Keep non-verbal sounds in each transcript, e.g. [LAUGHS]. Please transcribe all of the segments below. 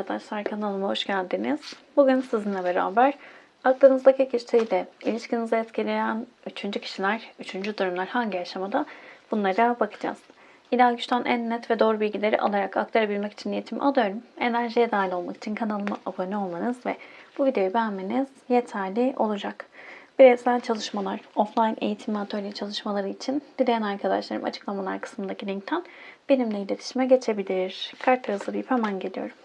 arkadaşlar kanalıma hoş geldiniz. Bugün sizinle beraber aklınızdaki kişiyle ilişkinizi etkileyen üçüncü kişiler, üçüncü durumlar hangi aşamada bunlara bakacağız. İlahi güçten en net ve doğru bilgileri alarak aktarabilmek için niyetimi alıyorum. Enerjiye dahil olmak için kanalıma abone olmanız ve bu videoyu beğenmeniz yeterli olacak. Bireysel çalışmalar, offline eğitim atölye çalışmaları için dileyen arkadaşlarım açıklamalar kısmındaki linkten benimle iletişime geçebilir. Kart hazırlayıp hemen geliyorum.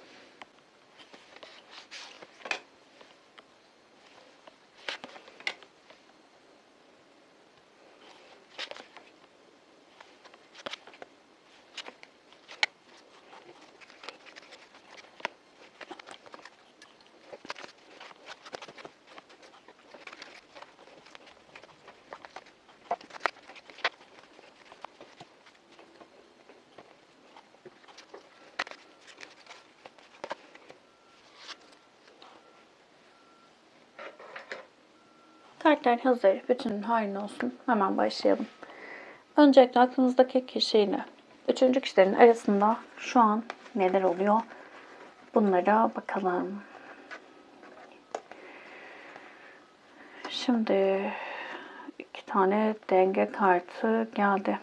Kartlar hazır. Bütün hayrın olsun. Hemen başlayalım. Öncelikle aklınızdaki kişiyle üçüncü kişilerin arasında şu an neler oluyor? Bunlara bakalım. Şimdi iki tane denge kartı geldi.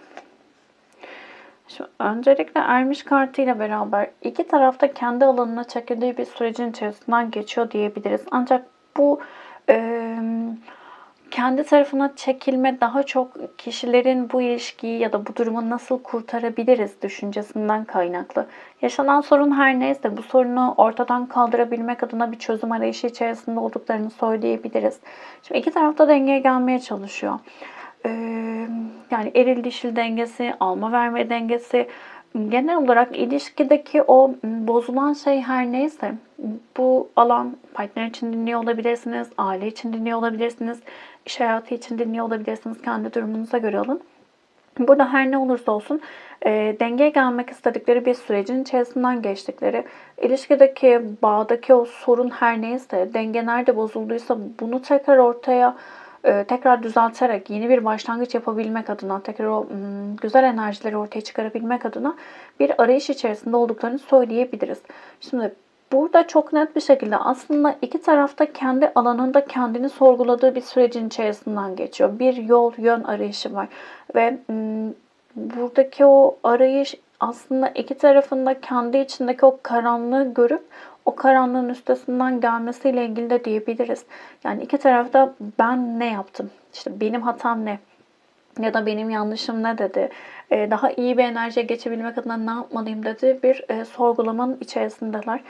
Şimdi öncelikle ermiş kartıyla beraber iki tarafta kendi alanına çekildiği bir sürecin içerisinden geçiyor diyebiliriz. Ancak bu e, kendi tarafına çekilme daha çok kişilerin bu ilişkiyi ya da bu durumu nasıl kurtarabiliriz düşüncesinden kaynaklı. Yaşanan sorun her neyse bu sorunu ortadan kaldırabilmek adına bir çözüm arayışı içerisinde olduklarını söyleyebiliriz. Şimdi iki tarafta dengeye gelmeye çalışıyor. Ee, yani eril dişil dengesi, alma verme dengesi, genel olarak ilişkideki o bozulan şey her neyse bu alan partner için dinliyor olabilirsiniz, aile için dinliyor olabilirsiniz, iş hayatı için dinliyor olabilirsiniz. Kendi durumunuza göre alın. Burada her ne olursa olsun e, dengeye gelmek istedikleri bir sürecin içerisinden geçtikleri, ilişkideki, bağdaki o sorun her neyse, denge nerede bozulduysa bunu tekrar ortaya tekrar düzelterek yeni bir başlangıç yapabilmek adına, tekrar o m, güzel enerjileri ortaya çıkarabilmek adına bir arayış içerisinde olduklarını söyleyebiliriz. Şimdi burada çok net bir şekilde aslında iki tarafta kendi alanında kendini sorguladığı bir sürecin içerisinden geçiyor. Bir yol, yön arayışı var ve m, buradaki o arayış aslında iki tarafında kendi içindeki o karanlığı görüp o karanlığın üstesinden gelmesiyle ilgili de diyebiliriz. Yani iki tarafta ben ne yaptım? İşte benim hatam ne? Ya da benim yanlışım ne dedi? Ee, daha iyi bir enerjiye geçebilmek adına ne yapmalıyım dedi bir e, sorgulamanın içerisindeler.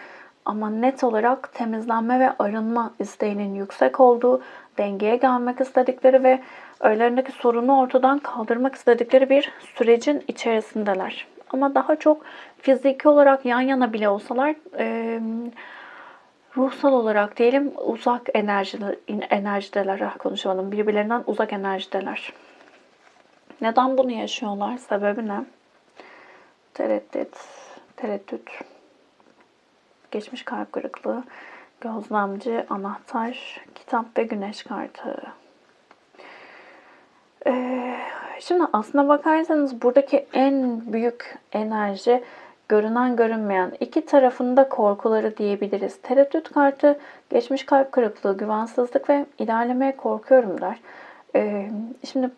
Ama net olarak temizlenme ve arınma isteğinin yüksek olduğu, dengeye gelmek istedikleri ve aralarındaki sorunu ortadan kaldırmak istedikleri bir sürecin içerisindeler. Ama daha çok fiziki olarak yan yana bile olsalar e, ruhsal olarak diyelim uzak enerjide, enerjideler. Ah, konuşamadım. Birbirlerinden uzak enerjideler. Neden bunu yaşıyorlar? Sebebi ne? Tereddüt, tereddüt, geçmiş kalp kırıklığı, gözlemci, anahtar, kitap ve güneş kartı. Ee, şimdi aslına bakarsanız buradaki en büyük enerji görünen görünmeyen iki tarafında korkuları diyebiliriz. Tereddüt kartı geçmiş kalp kırıklığı, güvensizlik ve ilerlemeye korkuyorum der. Ee, şimdi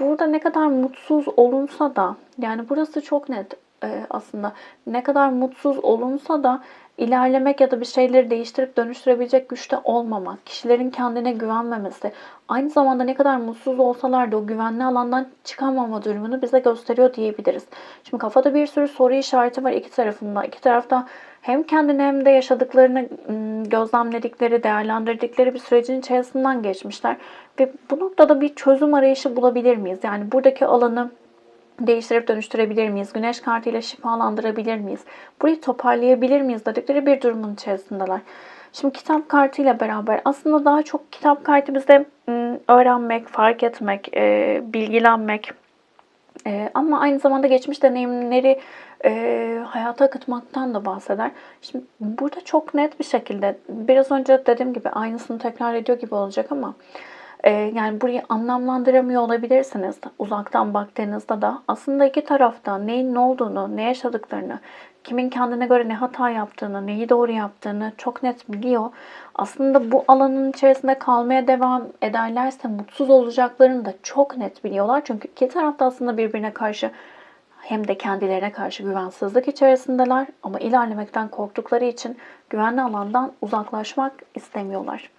burada ne kadar mutsuz olunsa da yani burası çok net e, aslında ne kadar mutsuz olunsa da ilerlemek ya da bir şeyleri değiştirip dönüştürebilecek güçte olmamak, kişilerin kendine güvenmemesi, aynı zamanda ne kadar mutsuz olsalar da o güvenli alandan çıkamama durumunu bize gösteriyor diyebiliriz. Şimdi kafada bir sürü soru işareti var iki tarafında. İki tarafta hem kendini hem de yaşadıklarını gözlemledikleri, değerlendirdikleri bir sürecin içerisinden geçmişler. Ve bu noktada bir çözüm arayışı bulabilir miyiz? Yani buradaki alanı değiştirip dönüştürebilir miyiz? Güneş kartıyla şifalandırabilir miyiz? Burayı toparlayabilir miyiz dedikleri bir durumun içerisindeler. Şimdi kitap kartıyla beraber aslında daha çok kitap kartı bize öğrenmek, fark etmek, bilgilenmek ama aynı zamanda geçmiş deneyimleri hayata akıtmaktan da bahseder. Şimdi burada çok net bir şekilde biraz önce dediğim gibi aynısını tekrar ediyor gibi olacak ama yani burayı anlamlandıramıyor olabilirsiniz uzaktan baktığınızda da. Aslında iki tarafta neyin ne olduğunu, ne yaşadıklarını, kimin kendine göre ne hata yaptığını, neyi doğru yaptığını çok net biliyor. Aslında bu alanın içerisinde kalmaya devam ederlerse mutsuz olacaklarını da çok net biliyorlar. Çünkü iki taraf da aslında birbirine karşı hem de kendilerine karşı güvensizlik içerisindeler ama ilerlemekten korktukları için güvenli alandan uzaklaşmak istemiyorlar.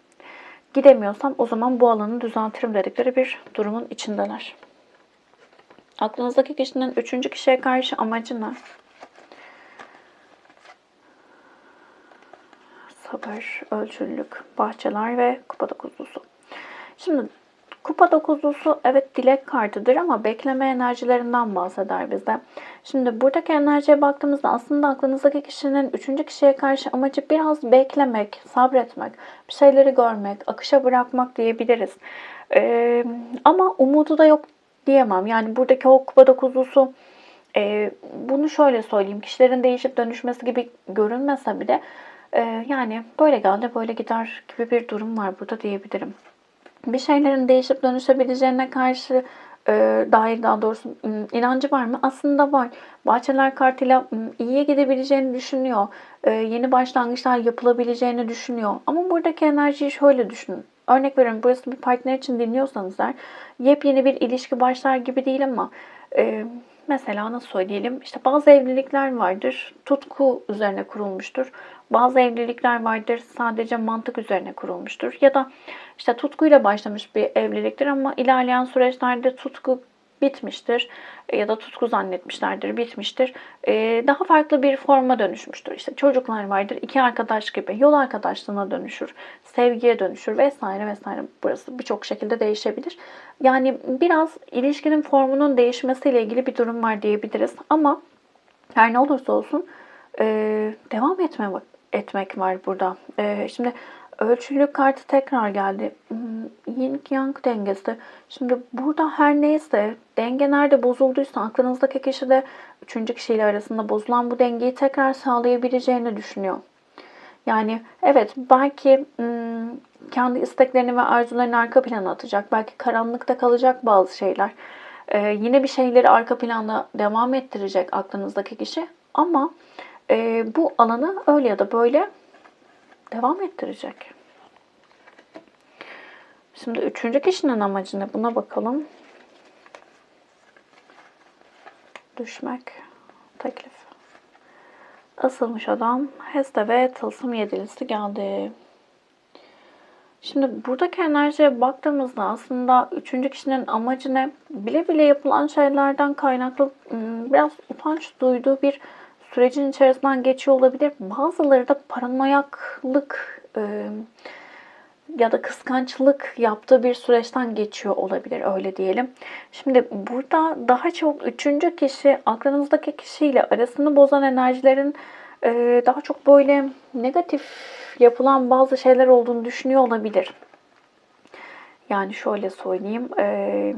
Gidemiyorsam o zaman bu alanı düzeltirim dedikleri bir durumun içindeler. Aklınızdaki kişinin üçüncü kişiye karşı amacı ne? Sabır, ölçülülük, bahçeler ve kupa dokuzlusu. Şimdi kupa dokuzlusu evet dilek kartıdır ama bekleme enerjilerinden bahseder bize. Şimdi buradaki enerjiye baktığımızda aslında aklınızdaki kişinin üçüncü kişiye karşı amacı biraz beklemek, sabretmek, bir şeyleri görmek, akışa bırakmak diyebiliriz. Ee, ama umudu da yok diyemem. Yani buradaki o kupa dokuzlusu e, bunu şöyle söyleyeyim. Kişilerin değişip dönüşmesi gibi görünmese bile e, yani böyle geldi böyle gider gibi bir durum var burada diyebilirim. Bir şeylerin değişip dönüşebileceğine karşı e, dair daha doğrusu inancı var mı? Aslında var. Bahçeler kartıyla iyiye gidebileceğini düşünüyor. E, yeni başlangıçlar yapılabileceğini düşünüyor. Ama buradaki enerjiyi şöyle düşünün. Örnek veriyorum burası bir partner için dinliyorsanız eğer yepyeni bir ilişki başlar gibi değil ama e, mesela nasıl söyleyelim işte bazı evlilikler vardır tutku üzerine kurulmuştur. Bazı evlilikler vardır sadece mantık üzerine kurulmuştur. Ya da işte tutkuyla başlamış bir evliliktir ama ilerleyen süreçlerde tutku bitmiştir ya da tutku zannetmişlerdir bitmiştir. Ee, daha farklı bir forma dönüşmüştür. İşte çocuklar vardır iki arkadaş gibi yol arkadaşlığına dönüşür, sevgiye dönüşür vesaire vesaire. Burası birçok şekilde değişebilir. Yani biraz ilişkinin formunun değişmesiyle ilgili bir durum var diyebiliriz. Ama her ne olursa olsun e, devam etme, etmek var burada. E, şimdi ölçülük kartı tekrar geldi. Hmm, Yin Yang dengesi. Şimdi burada her neyse denge nerede bozulduysa aklınızdaki kişi de üçüncü kişiyle arasında bozulan bu dengeyi tekrar sağlayabileceğini düşünüyor. Yani evet belki hmm, kendi isteklerini ve arzularını arka plana atacak. Belki karanlıkta kalacak bazı şeyler. Ee, yine bir şeyleri arka planda devam ettirecek aklınızdaki kişi. Ama e, bu alanı öyle ya da böyle devam ettirecek. Şimdi üçüncü kişinin amacı ne? Buna bakalım. Düşmek. Teklif. Asılmış adam. Heste ve tılsım yedilisi geldi. Şimdi buradaki enerjiye baktığımızda aslında üçüncü kişinin amacı ne? Bile bile yapılan şeylerden kaynaklı ım, biraz utanç duyduğu bir sürecin içerisinden geçiyor olabilir. Bazıları da paranoyaklık e, ya da kıskançlık yaptığı bir süreçten geçiyor olabilir öyle diyelim. Şimdi burada daha çok üçüncü kişi aklınızdaki kişiyle arasını bozan enerjilerin e, daha çok böyle negatif yapılan bazı şeyler olduğunu düşünüyor olabilir. Yani şöyle söyleyeyim. E,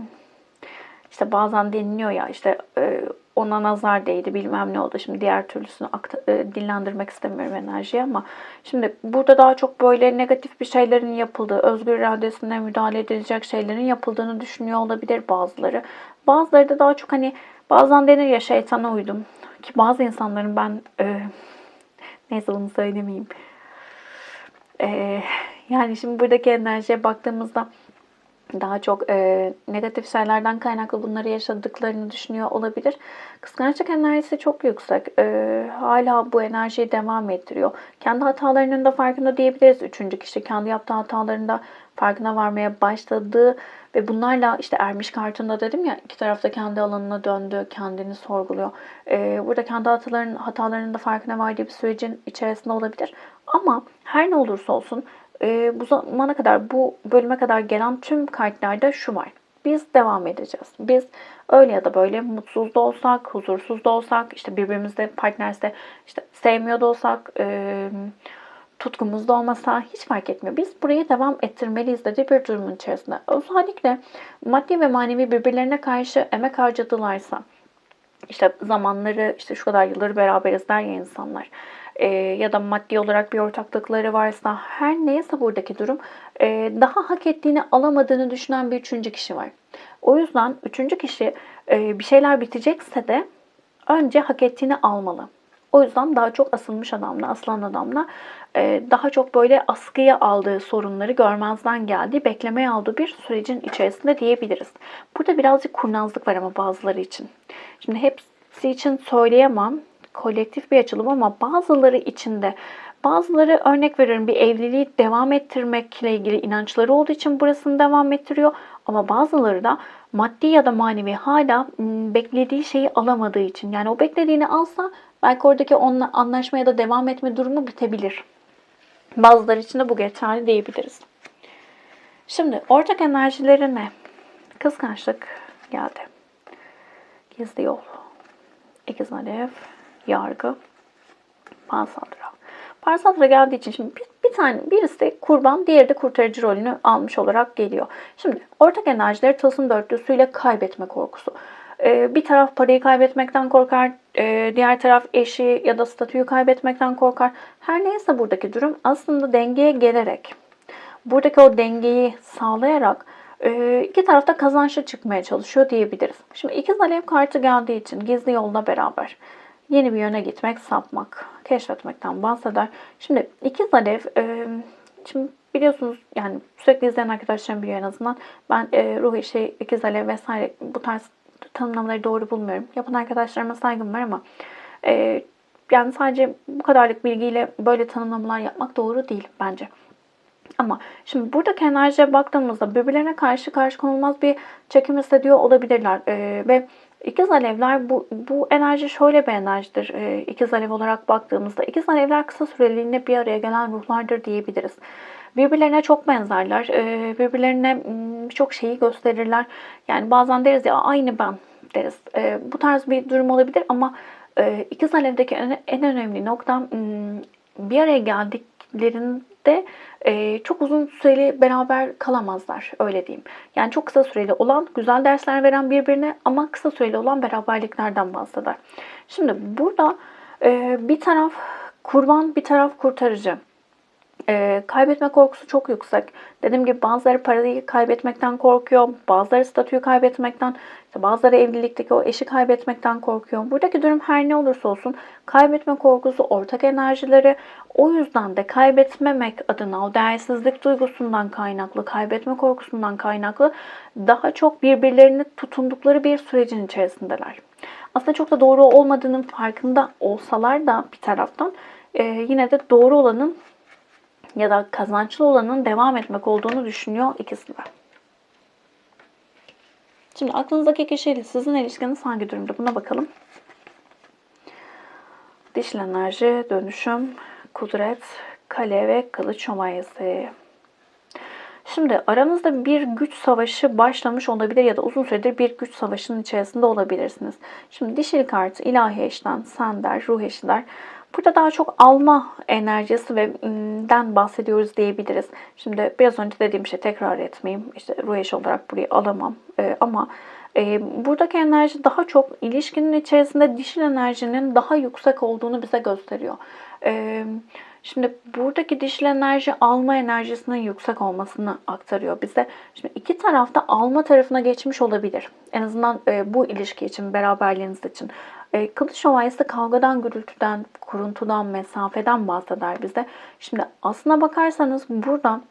işte bazen deniliyor ya işte e, ona nazar değdi bilmem ne oldu. Şimdi diğer türlüsünü e, dillendirmek istemiyorum enerjiyi ama şimdi burada daha çok böyle negatif bir şeylerin yapıldığı, özgür iradesine müdahale edilecek şeylerin yapıldığını düşünüyor olabilir bazıları. Bazıları da daha çok hani bazen denir ya şeytana uydum. Ki bazı insanların ben e, neyse bunu söylemeyeyim. E, yani şimdi buradaki enerjiye baktığımızda daha çok e, negatif şeylerden kaynaklı bunları yaşadıklarını düşünüyor olabilir. Kıskançlık enerjisi çok yüksek. E, hala bu enerjiyi devam ettiriyor. Kendi hatalarının da farkında diyebiliriz. Üçüncü kişi kendi yaptığı hatalarında farkına varmaya başladığı ve bunlarla işte ermiş kartında dedim ya iki tarafta kendi alanına döndü, kendini sorguluyor. E, burada kendi hataların, hatalarının da farkına vardığı bir sürecin içerisinde olabilir. Ama her ne olursa olsun e, bu zamana kadar bu bölüme kadar gelen tüm kartlarda şu var. Biz devam edeceğiz. Biz öyle ya da böyle mutsuz da olsak, huzursuz da olsak, işte birbirimizde partnerse işte sevmiyor da olsak, e, tutkumuz da olmasa hiç fark etmiyor. Biz burayı devam ettirmeliyiz dediği bir durumun içerisinde. Özellikle maddi ve manevi birbirlerine karşı emek harcadılarsa, işte zamanları işte şu kadar yılları beraberiz der ya insanlar e, ya da maddi olarak bir ortaklıkları varsa her neyse buradaki durum e, daha hak ettiğini alamadığını düşünen bir üçüncü kişi var. O yüzden üçüncü kişi e, bir şeyler bitecekse de önce hak ettiğini almalı. O yüzden daha çok asılmış adamla, asılan adamla e, daha çok böyle askıya aldığı sorunları görmezden geldiği, beklemeye aldığı bir sürecin içerisinde diyebiliriz. Burada birazcık kurnazlık var ama bazıları için. Şimdi hepsi için söyleyemem kolektif bir açılım ama bazıları içinde bazıları örnek veriyorum bir evliliği devam ettirmekle ilgili inançları olduğu için burasını devam ettiriyor ama bazıları da maddi ya da manevi hala beklediği şeyi alamadığı için yani o beklediğini alsa belki oradaki onunla anlaşmaya da devam etme durumu bitebilir. Bazıları için de bu geçerli diyebiliriz. Şimdi ortak enerjileri ne? Kıskançlık geldi. Gizli yol. İkiz alev, yargı, Pansandra. Pansandra geldiği için şimdi bir, bir tane birisi de kurban, diğeri de kurtarıcı rolünü almış olarak geliyor. Şimdi ortak enerjileri tılsım dörtlüsüyle kaybetme korkusu. Ee, bir taraf parayı kaybetmekten korkar, e, diğer taraf eşi ya da statüyü kaybetmekten korkar. Her neyse buradaki durum aslında dengeye gelerek, buradaki o dengeyi sağlayarak e, iki tarafta kazançlı çıkmaya çalışıyor diyebiliriz. Şimdi ikiz alev kartı geldiği için gizli yolla beraber yeni bir yöne gitmek, sapmak, keşfetmekten bahseder. Şimdi ikiz alev, e, şimdi biliyorsunuz yani sürekli izleyen arkadaşlarım biliyor en azından. Ben e, ruh işi, ikiz alev vesaire bu tarz tanımlamaları doğru bulmuyorum. Yapan arkadaşlarıma saygım var ama e, yani sadece bu kadarlık bilgiyle böyle tanımlamalar yapmak doğru değil bence. Ama şimdi buradaki enerjiye baktığımızda birbirlerine karşı karşı konulmaz bir çekim hissediyor olabilirler. Ee, ve ikiz alevler bu, bu enerji şöyle bir enerjidir. Ee, ikiz alev olarak baktığımızda ikiz alevler kısa süreliğine bir araya gelen ruhlardır diyebiliriz. Birbirlerine çok benzerler. Ee, birbirlerine çok şeyi gösterirler. Yani bazen deriz ya aynı ben deriz. Ee, bu tarz bir durum olabilir ama e, ikiz alevdeki en, en önemli nokta bir araya geldiklerinde e, çok uzun süreli beraber kalamazlar öyle diyeyim. Yani çok kısa süreli olan güzel dersler veren birbirine ama kısa süreli olan beraberliklerden bahseder. Şimdi burada e, bir taraf kurban bir taraf kurtarıcı. E, kaybetme korkusu çok yüksek. Dediğim gibi bazıları parayı kaybetmekten korkuyor, bazıları statüyü kaybetmekten, işte bazıları evlilikteki o eşi kaybetmekten korkuyor. Buradaki durum her ne olursa olsun kaybetme korkusu, ortak enerjileri o yüzden de kaybetmemek adına o değersizlik duygusundan kaynaklı, kaybetme korkusundan kaynaklı daha çok birbirlerini tutundukları bir sürecin içerisindeler. Aslında çok da doğru olmadığının farkında olsalar da bir taraftan e, yine de doğru olanın ya da kazançlı olanın devam etmek olduğunu düşünüyor ikisi de. Şimdi aklınızdaki kişiyle sizin ilişkiniz hangi durumda? Buna bakalım. Dişil enerji, dönüşüm, kudret, kale ve kılıç şövalyesi. Şimdi aranızda bir güç savaşı başlamış olabilir ya da uzun süredir bir güç savaşının içerisinde olabilirsiniz. Şimdi dişil kartı ilahi eşten, sender, ruh eşler Burada daha çok alma enerjisi ve den bahsediyoruz diyebiliriz. Şimdi biraz önce dediğim şey tekrar etmeyeyim. İşte ruh eşi olarak burayı alamam. Ee, ama e, buradaki enerji daha çok ilişkinin içerisinde dişil enerjinin daha yüksek olduğunu bize gösteriyor. Ee, Şimdi buradaki dişil enerji alma enerjisinin yüksek olmasını aktarıyor bize. Şimdi iki tarafta alma tarafına geçmiş olabilir. En azından e, bu ilişki için, beraberliğiniz için. E, Kılıç şövalyesi kavgadan, gürültüden, kuruntudan, mesafeden bahseder bize. Şimdi aslına bakarsanız burada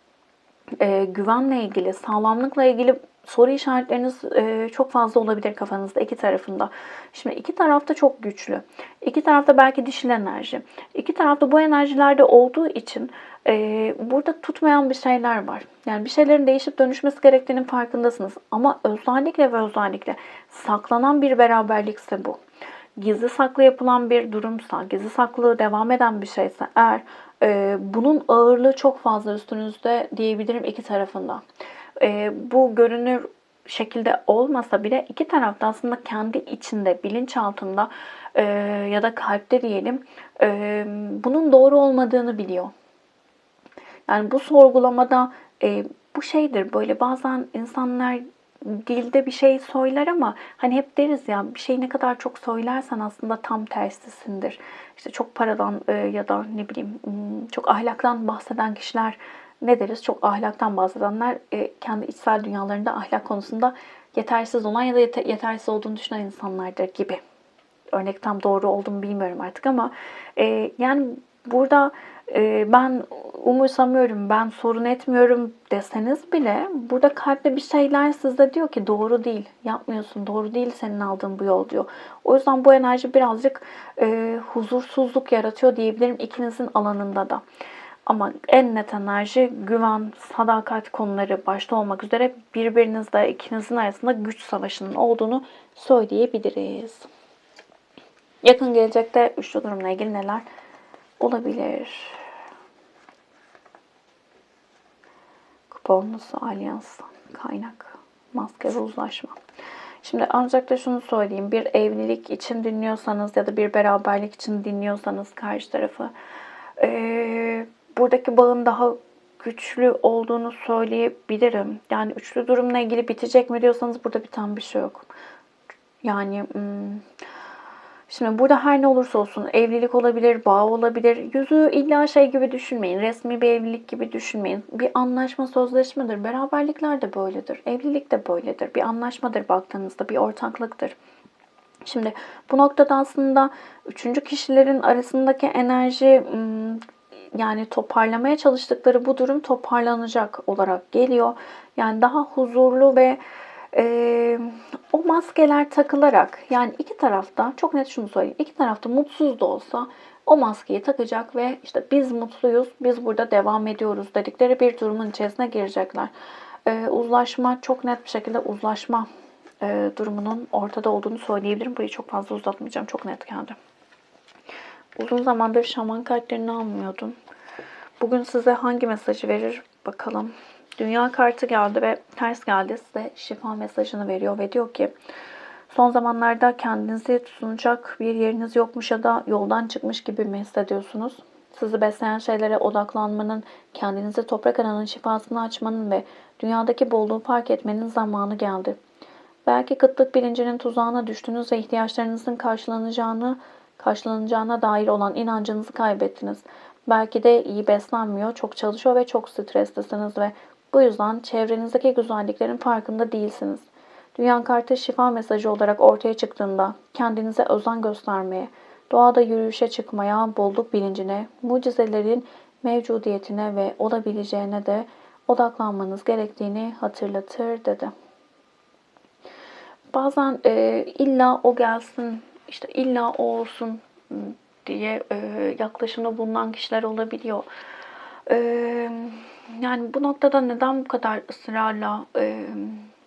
e, güvenle ilgili, sağlamlıkla ilgili soru işaretleriniz e, çok fazla olabilir kafanızda iki tarafında. Şimdi iki tarafta çok güçlü. İki tarafta belki dişil enerji. İki tarafta bu enerjilerde olduğu için e, burada tutmayan bir şeyler var. Yani bir şeylerin değişip dönüşmesi gerektiğinin farkındasınız. Ama özellikle ve özellikle saklanan bir beraberlikse bu gizli saklı yapılan bir durumsa, gizli saklı devam eden bir şeyse eğer e, bunun ağırlığı çok fazla üstünüzde diyebilirim iki tarafında. E, bu görünür şekilde olmasa bile iki tarafta aslında kendi içinde, bilinçaltında e, ya da kalpte diyelim e, bunun doğru olmadığını biliyor. Yani bu sorgulamada e, bu şeydir böyle bazen insanlar dilde bir şey söyler ama hani hep deriz ya bir şey ne kadar çok söylersen aslında tam tersisindir. İşte çok paradan e, ya da ne bileyim hmm, çok ahlaktan bahseden kişiler ne deriz? Çok ahlaktan bahsedenler e, kendi içsel dünyalarında ahlak konusunda yetersiz olan ya da yetersiz olduğunu düşünen insanlardır gibi. örnek tam doğru oldu mu bilmiyorum artık ama e, yani burada ben umursamıyorum, ben sorun etmiyorum deseniz bile burada kalpte bir şeyler sizde diyor ki doğru değil, yapmıyorsun, doğru değil senin aldığın bu yol diyor. O yüzden bu enerji birazcık e, huzursuzluk yaratıyor diyebilirim ikinizin alanında da. Ama en net enerji güven, sadakat konuları başta olmak üzere birbirinizle ikinizin arasında güç savaşının olduğunu söyleyebiliriz. Yakın gelecekte üçlü durumla ilgili neler olabilir? Kuponlusu, alyans, kaynak, maske ve uzlaşma. Şimdi öncelikle şunu söyleyeyim. Bir evlilik için dinliyorsanız ya da bir beraberlik için dinliyorsanız karşı tarafı ee, buradaki bağın daha güçlü olduğunu söyleyebilirim. Yani üçlü durumla ilgili bitecek mi diyorsanız burada biten bir şey yok. Yani hmm, şimdi burada her ne olursa olsun evlilik olabilir, bağ olabilir. Yüzü illa şey gibi düşünmeyin. Resmi bir evlilik gibi düşünmeyin. Bir anlaşma sözleşmedir. Beraberlikler de böyledir. Evlilik de böyledir. Bir anlaşmadır baktığınızda. Bir ortaklıktır. Şimdi bu noktada aslında üçüncü kişilerin arasındaki enerji yani toparlamaya çalıştıkları bu durum toparlanacak olarak geliyor. Yani daha huzurlu ve e, o maskeler takılarak yani iki tarafta çok net şunu söyleyeyim. iki tarafta mutsuz da olsa o maskeyi takacak ve işte biz mutluyuz, biz burada devam ediyoruz dedikleri bir durumun içerisine girecekler. E, uzlaşma çok net bir şekilde uzlaşma e, durumunun ortada olduğunu söyleyebilirim. Burayı çok fazla uzatmayacağım. Çok net geldi. Uzun zamandır şaman kartlarını almıyordum. Bugün size hangi mesajı verir bakalım. Dünya kartı geldi ve ters geldi size şifa mesajını veriyor ve diyor ki son zamanlarda kendinizi tutunacak bir yeriniz yokmuş ya da yoldan çıkmış gibi mi hissediyorsunuz? Sizi besleyen şeylere odaklanmanın, kendinizi toprak ananın şifasını açmanın ve dünyadaki bolluğu fark etmenin zamanı geldi. Belki kıtlık bilincinin tuzağına düştünüz ve ihtiyaçlarınızın karşılanacağını, karşılanacağına dair olan inancınızı kaybettiniz. Belki de iyi beslenmiyor, çok çalışıyor ve çok streslisiniz ve bu yüzden çevrenizdeki güzelliklerin farkında değilsiniz. Dünya kartı şifa mesajı olarak ortaya çıktığında kendinize özen göstermeye, doğada yürüyüşe çıkmaya, bolluk bilincine, mucizelerin mevcudiyetine ve olabileceğine de odaklanmanız gerektiğini hatırlatır dedi. Bazen e, illa o gelsin, işte illa o olsun diye e, yaklaşımda bulunan kişiler olabiliyor. E, yani bu noktada neden bu kadar ısrarla e,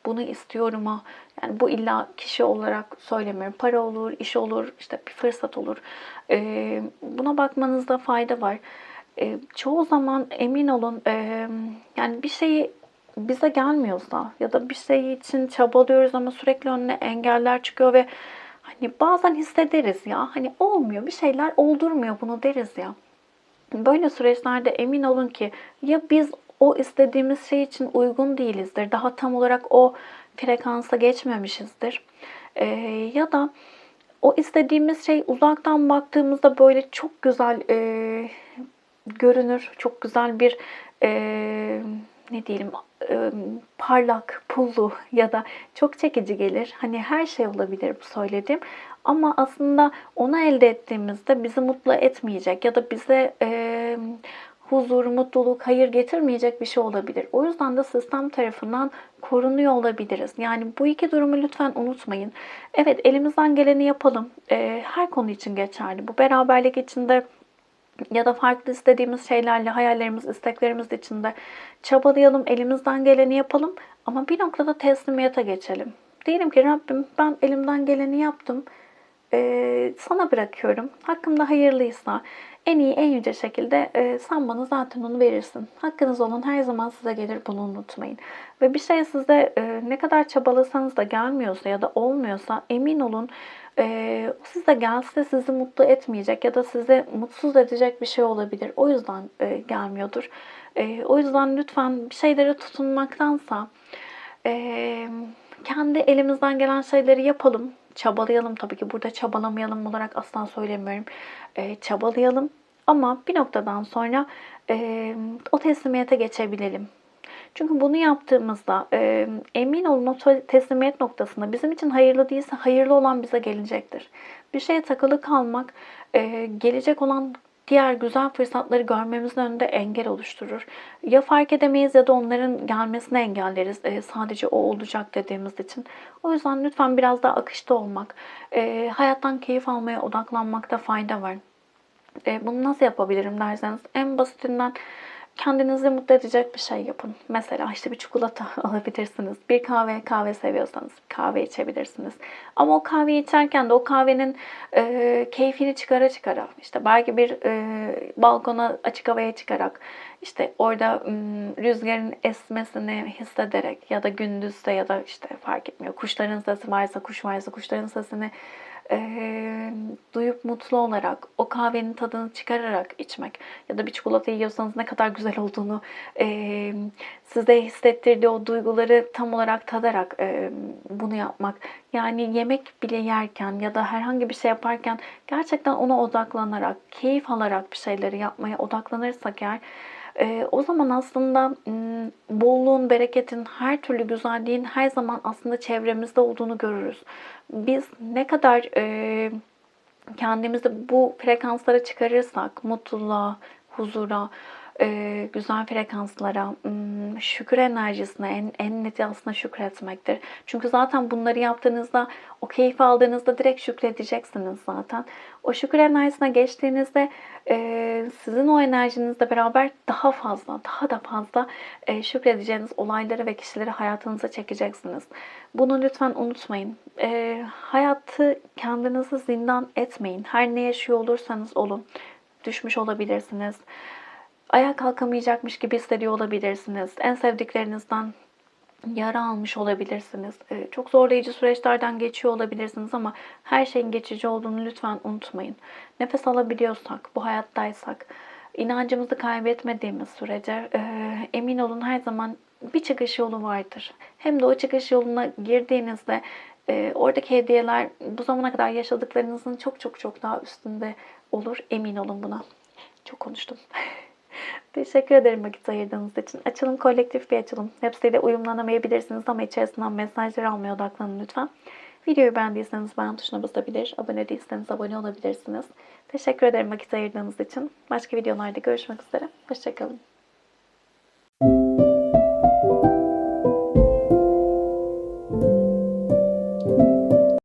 bunu istiyorum ha? Yani bu illa kişi olarak söylemiyorum. Para olur, iş olur, işte bir fırsat olur. E, buna bakmanızda fayda var. E, çoğu zaman emin olun e, yani bir şeyi bize gelmiyorsa ya da bir şey için çabalıyoruz ama sürekli önüne engeller çıkıyor ve hani bazen hissederiz ya hani olmuyor bir şeyler oldurmuyor bunu deriz ya. Böyle süreçlerde emin olun ki ya biz o istediğimiz şey için uygun değilizdir. Daha tam olarak o frekansa geçmemişizdir. Ee, ya da o istediğimiz şey uzaktan baktığımızda böyle çok güzel e, görünür. Çok güzel bir e, ne diyelim e, parlak, pullu ya da çok çekici gelir. Hani her şey olabilir bu söylediğim. Ama aslında onu elde ettiğimizde bizi mutlu etmeyecek ya da bize e, huzur, mutluluk, hayır getirmeyecek bir şey olabilir. O yüzden de sistem tarafından korunuyor olabiliriz. Yani bu iki durumu lütfen unutmayın. Evet elimizden geleni yapalım. E, her konu için geçerli. Bu beraberlik içinde ya da farklı istediğimiz şeylerle hayallerimiz, isteklerimiz içinde çabalayalım, elimizden geleni yapalım ama bir noktada teslimiyete geçelim. Diyelim ki Rabbim ben elimden geleni yaptım, ee, sana bırakıyorum. Hakkımda hayırlıysa en iyi, en yüce şekilde e, sen bana zaten onu verirsin. Hakkınız olan her zaman size gelir bunu unutmayın. Ve bir şey size e, ne kadar çabalasanız da gelmiyorsa ya da olmuyorsa emin olun e, size gelse sizi mutlu etmeyecek ya da sizi mutsuz edecek bir şey olabilir. O yüzden e, gelmiyordur. E, o yüzden lütfen bir şeylere tutunmaktansa e, kendi elimizden gelen şeyleri yapalım. Çabalayalım tabii ki. Burada çabalamayalım olarak asla söylemiyorum. E, çabalayalım ama bir noktadan sonra e, o teslimiyete geçebilelim. Çünkü bunu yaptığımızda e, emin olun o te- teslimiyet noktasında bizim için hayırlı değilse hayırlı olan bize gelecektir. Bir şeye takılı kalmak e, gelecek olan diğer güzel fırsatları görmemizin önünde engel oluşturur. Ya fark edemeyiz ya da onların gelmesini engelleriz. e, sadece o olacak dediğimiz için. O yüzden lütfen biraz daha akışta olmak, e, hayattan keyif almaya odaklanmakta fayda var. E, bunu nasıl yapabilirim derseniz en basitinden kendinizi mutlu edecek bir şey yapın. Mesela işte bir çikolata [LAUGHS] alabilirsiniz. Bir kahve, kahve seviyorsanız kahve içebilirsiniz. Ama o kahveyi içerken de o kahvenin e, keyfini çıkara çıkara işte belki bir e, balkona açık havaya çıkarak işte orada rüzgarın esmesini hissederek ya da gündüzde ya da işte fark etmiyor kuşların sesi varsa kuş varsa kuşların sesini e, duyup mutlu olarak o kahvenin tadını çıkararak içmek ya da bir çikolata yiyorsanız ne kadar güzel olduğunu e, size hissettirdiği o duyguları tam olarak tadarak e, bunu yapmak. Yani yemek bile yerken ya da herhangi bir şey yaparken gerçekten ona odaklanarak, keyif alarak bir şeyleri yapmaya odaklanırsak eğer e, o zaman aslında bolluğun, bereketin, her türlü güzelliğin her zaman aslında çevremizde olduğunu görürüz. Biz ne kadar e, kendimizi bu frekanslara çıkarırsak, mutluluğa, huzura, e, güzel frekanslara, m, şükür enerjisine en, en neti aslında şükretmektir. Çünkü zaten bunları yaptığınızda, o keyfi aldığınızda direkt şükredeceksiniz zaten. O şükür enerjisine geçtiğinizde e, sizin o enerjinizle beraber daha fazla, daha da fazla e, şükredeceğiniz olayları ve kişileri hayatınıza çekeceksiniz. Bunu lütfen unutmayın. E, hayatı kendinizi zindan etmeyin. Her ne yaşıyor olursanız olun. Düşmüş olabilirsiniz. Ayağa kalkamayacakmış gibi hissediyor olabilirsiniz. En sevdiklerinizden yara almış olabilirsiniz. Ee, Çok zorlayıcı süreçlerden geçiyor olabilirsiniz ama her şeyin geçici olduğunu lütfen unutmayın. Nefes alabiliyorsak, bu hayattaysak, inancımızı kaybetmediğimiz sürece e, emin olun her zaman bir çıkış yolu vardır. Hem de o çıkış yoluna girdiğinizde e, oradaki hediyeler bu zamana kadar yaşadıklarınızın çok çok çok daha üstünde olur. Emin olun buna. Çok konuştum. [LAUGHS] Teşekkür ederim vakit ayırdığınız için. Açılım kolektif bir açılım. Hepsiyle uyumlanamayabilirsiniz ama içerisinden mesajları almaya odaklanın lütfen. Videoyu beğendiyseniz beğen tuşuna basabilir, abone değilseniz abone olabilirsiniz. Teşekkür ederim vakit ayırdığınız için. Başka videolarda görüşmek üzere. Hoşçakalın.